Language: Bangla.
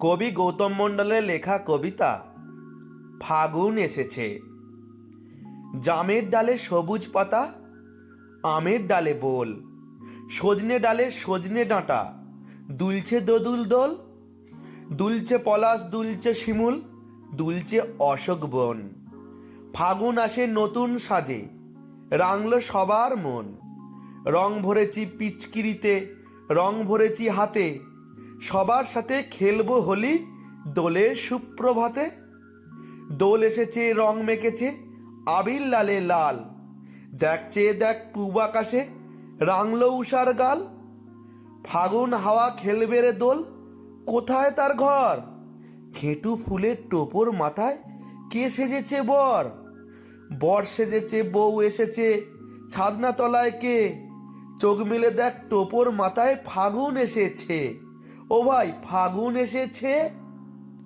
কবি গৌতম মণ্ডলের লেখা কবিতা ফাগুন এসেছে। জামের ডালে সবুজ পাতা, আমের ডালে বোল, সজনে ডালে সজনে ডাঁটা, দুলছে দোদুল দোল, দুলছে পলাশ, দুলছে শিমুল, দুলছে অশোক বন। ফাগুন আসে নতুন সাজে রাংলো সবার মন। রং ভরেছি পিচকিরিতে, রং ভরেছি হাতে সবার সাথে খেলব হোলি, দোলের সুপ্রভাতে। দোল এসেছে, রং মেকেছে আবির লালে লাল। দেখছে, দেখ পূব আকাশে রাংলো উষার গাল। ফাগুন হাওয়া খেলবে রে দোল, কোথায় তার ঘর? ঘেঁটু ফুলের টোপর মাথায় কে সেজেছে বর? বর সেজেছে, বউ এসেছে ছাদনা তলায় কে? চোখ মেলে দেখ টোপর মাথায় ফাগুন এসেছে। ও ভাই ফাগুন এসেছে?